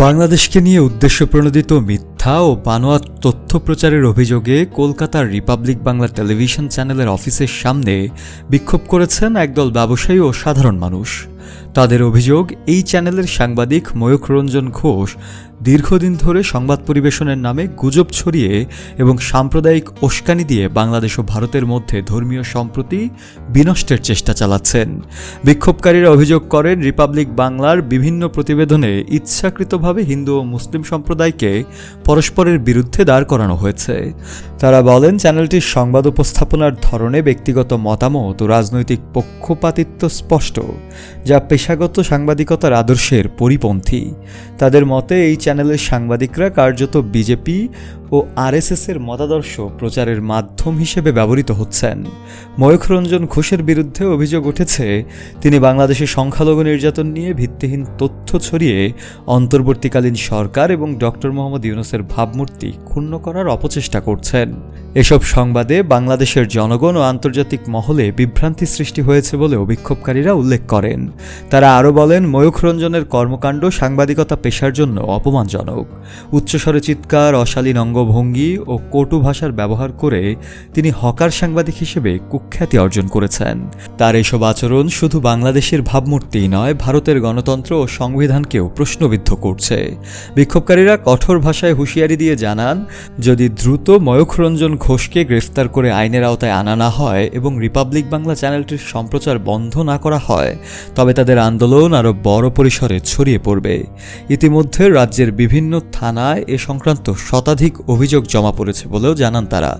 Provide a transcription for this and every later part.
বাংলাদেশকে নিয়ে উদ্দেশ্য প্রণোদিত মিথ্যা ও বানোয়া তথ্য প্রচারের অভিযোগে কলকাতার রিপাবলিক বাংলা টেলিভিশন চ্যানেলের অফিসের সামনে বিক্ষোভ করেছেন একদল ব্যবসায়ী ও সাধারণ মানুষ। তাদের অভিযোগ, এই চ্যানেলের সাংবাদিক ময়ূখ রঞ্জন ঘোষ দীর্ঘদিন ধরে সংবাদ পরিবেশনের নামে গুজব ছড়িয়ে এবং সাম্প্রদায়িক উস্কানি দিয়ে বাংলাদেশ ও ভারতের মধ্যে ধর্মীয় সম্প্রতি বিনষ্টের চেষ্টা চালাচ্ছেন। বিক্ষোভকারীরা অভিযোগ করেন, রিপাবলিক বাংলার বিভিন্ন প্রতিবেদনে ইচ্ছাকৃতভাবে হিন্দু ও মুসলিম সম্প্রদায়কে পরস্পরের বিরুদ্ধে দাঁড় করানো হয়েছে। তারা বলেন, চ্যানেলটির সংবাদ উপস্থাপনার ধরনে ব্যক্তিগত মতামত ও রাজনৈতিক পক্ষপাতিত্ব স্পষ্ট, যা পেশাগত সাংবাদিকতার আদর্শের পরিপন্থী। তাদের মতে, এই চ্যানেলের সাংবাদিকরা কার্যত বিজেপি ও আরএসএস এর মতাদর্শ প্রচারের মাধ্যম হিসেবে ব্যবহৃত হচ্ছেন। ময়ূখ রঞ্জন ঘোষের বিরুদ্ধে অভিযোগ উঠেছে, তিনি বাংলাদেশের সংখ্যালঘু নির্যাতন নিয়ে ভিত্তিহীন তথ্য ছড়িয়ে অন্তর্বর্তীকালীন সরকার এবং ডক্টর মোহাম্মদ ইউনুসের ভাবমূর্তি ক্ষুণ্ণ করার অপচেষ্টা করছেন। এসব সংবাদে বাংলাদেশের জনগণ ও আন্তর্জাতিক মহলে বিভ্রান্তি সৃষ্টি হয়েছে বলেও বিক্ষোভকারীরা উল্লেখ করেন। তারা আরও বলেন ময়ূখ রঞ্জনের কর্মকাণ্ড সাংবাদিকতা পেশার জন্য অপমানজনক। উচ্চস্বরে চিৎকার, অশালীন অঙ্গভঙ্গি ও কটু ভাষার ব্যবহার করে তিনি হকার সাংবাদিক হিসেবে কুখ্যাতি অর্জন করেছেন। তার এসব আচরণ শুধু বাংলাদেশের ভাবমূর্তিই নয়, ভারতের গণতন্ত্র ও সংবিধানকেও প্রশ্নবিদ্ধ করছে। বিক্ষোভকারীরা কঠোর ভাষায় হুঁশিয়ারি দিয়ে জানান, যদি দ্রুত ময়ূখ রঞ্জন ঘোষকে গ্রেফতার করে আইনের আওতায় আনা না হয় এবং রিপাবলিক বাংলা চ্যানেলটির সম্প্রচার বন্ধ না করা হয়, তবে তাদের আন্দোলন আরও বড় পরিসরে ছড়িয়ে পড়বে। ইতিমধ্যে রাজ্যের বিভিন্ন থানায় এ সংক্রান্ত শতাধিক অভিযোগ জমা পড়েছে বলেও জানান তারা।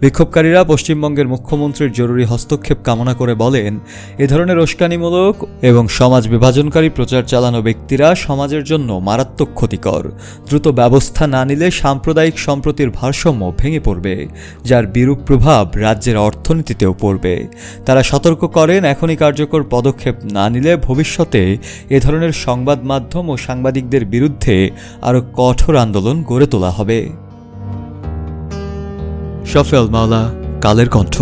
বিক্ষোভকারীরা পশ্চিমবঙ্গের মুখ্যমন্ত্রীর জরুরি হস্তক্ষেপ কামনা করে বলেন, এ ধরনের উস্কানিমূলক এবং সমাজ বিভাজনকারী প্রচার চালানো ব্যক্তিরা সমাজের জন্য মারাত্মক ক্ষতিকর। দ্রুত ব্যবস্থা না নিলে সাম্প্রদায়িক সম্প্রতির ভারসাম্য ভেঙে পড়বে। যার বিরূপ প্রভাব রাজ্যের অর্থনীতিতেও পড়বে। তারা সতর্ক করেন, এখনই কার্যকর পদক্ষেপ না নিলে ভবিষ্যতে এ ধরনের সংবাদ মাধ্যম ও সাংবাদিকদের বিরুদ্ধে আরও কঠোর আন্দোলন গড়ে তোলা হবে। শফেল মাওলা, কালের কণ্ঠ।